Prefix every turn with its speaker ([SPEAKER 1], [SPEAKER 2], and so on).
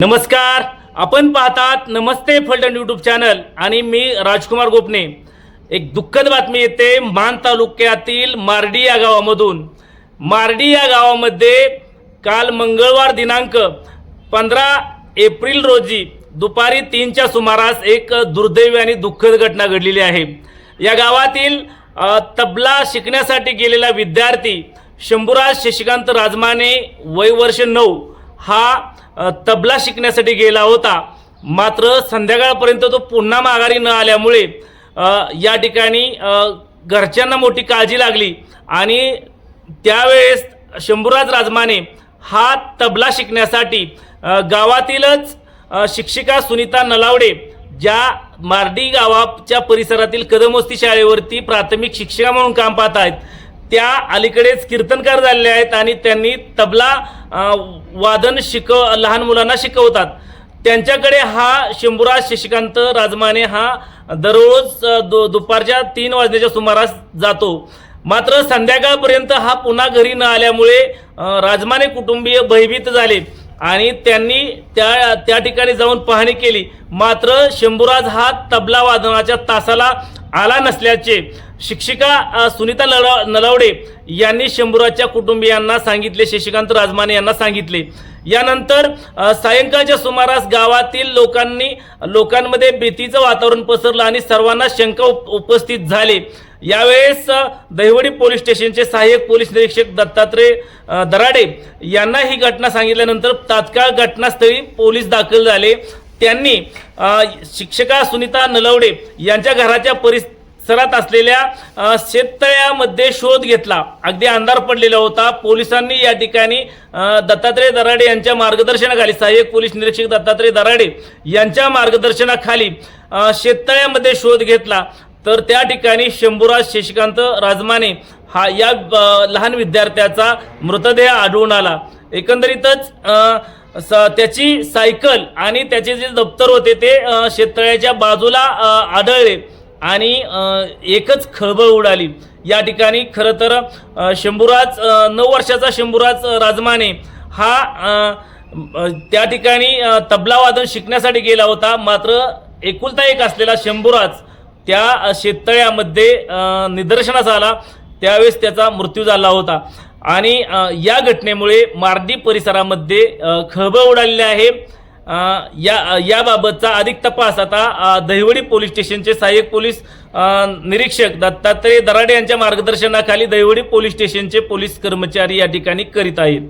[SPEAKER 1] नमस्कार. आपण पाहतात नमस्ते फलटण यूट्यूब चॅनल आणि मी राजकुमार गोपने. एक दुःखद बातमी येते मान तालुक्यातील मार्डी या गावामधून. मार्डी या गावामध्ये काल मंगळवार दिनांक पंधरा एप्रिल रोजी दुपारी तीनच्या सुमारास एक दुर्दैवी आणि दुःखद घटना घडलेली आहे. या गावातील तबला शिकण्यासाठी गेलेला विद्यार्थी शंभूराज शशिकांत राजमाने वय वर्ष नऊ हा तबला शिकण्यासाठी गेला होता. मात्र संध्याकाळपर्यंत तो पुन्हा माघारी न आल्यामुळे या ठिकाणी घरच्यांना मोठी काळजी लागली आणि त्यावेळेस शंभूराज राजमाने हा तबला शिकण्यासाठी गावातीलच शिक्षिका सुनीता नलावडे ज्या मार्डी गावाच्या परिसरातील कदमवस्ती शाळेवरती प्राथमिक शिक्षिका म्हणून काम पाहत आहेत त्या अलीकडेच कीर्तनकार झालेले आहेत आणि त्यांनी तबला वादन शिकव लहान मुलांना शिकवतात. त्यांच्याकडे हा शंभूराज शशिकांत राजमाने हा दररोज दु दुपारच्या तीन वाजण्याच्या सुमारास जातो. मात्र संध्याकाळपर्यंत हा पुन्हा घरी न आल्यामुळे राजमाने कुटुंबीय भयभीत झाले आणि त्यांनी त्या त्या ठिकाणी जाऊन पाहणी केली. मात्र शंभूराज हा तबला वादनाच्या तासाला आला नसल्याचे. शिक्षिका सुनीता लडा नलावडे यांनी शंभुराच्या कुटुंबियांना सांगितले शशिकांत राजमाने यांना सांगितले. यानंतर सायंकाळच्या सुमारास गावातील लोकांनी लोकांमध्ये भीतीचं वातावरण पसरलं आणि सर्वांना शंका उप उपस्थित झाले. यावेळेस दहिवडी पोलीस स्टेशनचे सहाय्यक पोलीस निरीक्षक दत्तात्रय दराडे यांना ही घटना सांगितल्यानंतर तात्काळ घटनास्थळी पोलीस दाखल झाले. त्यांनी शिक्षिका सुनीता नलवडे यांच्या घराच्या परिसरात असलेल्या शेततळ्यामध्ये शोध घेतला. अगदी अंधार पडलेला होता. पोलिसांनी या ठिकाणी दत्तात्रय दराडे यांच्या मार्गदर्शनाखाली सहाय्यक पोलीस निरीक्षक दत्तात्रय दराडे यांच्या मार्गदर्शनाखाली शेततळ्यामध्ये शोध घेतला. तर त्या ठिकाणी शंभूराज शशिकांत राजमाने हा या लहान विद्यार्थ्याचा मृतदेह आढळून आला. एकंदरीतच त्याची सायकल आणि त्याचे जे दप्तर होते ते शेततळ्याच्या बाजूला आढळले. आणि एकच खळबळ उडाली. या ठिकाणी खरं तर शंभूराज नऊ वर्षाचा शंभूराज राजमाने हा त्या ठिकाणी तबला वादन शिकण्यासाठी गेला होता. मात्र एकुलता एक असलेला शंभूराज त्या शेततळ्यामध्ये निदर्शनास आला. त्यावेळेस त्याचा मृत्यू झाला होता. आणि या घटनेमुळे मार्दी परिसरामध्ये खळबळ उडालेली आहे. या याबाबतचा अधिक तपास आता दहिवडी पोलीस स्टेशनचे सहाय्यक पोलीस निरीक्षक दत्तात्रय दराडे यांच्या मार्गदर्शनाखाली दहिवडी पोलीस स्टेशनचे पोलीस कर्मचारी या ठिकाणी करीत आहेत.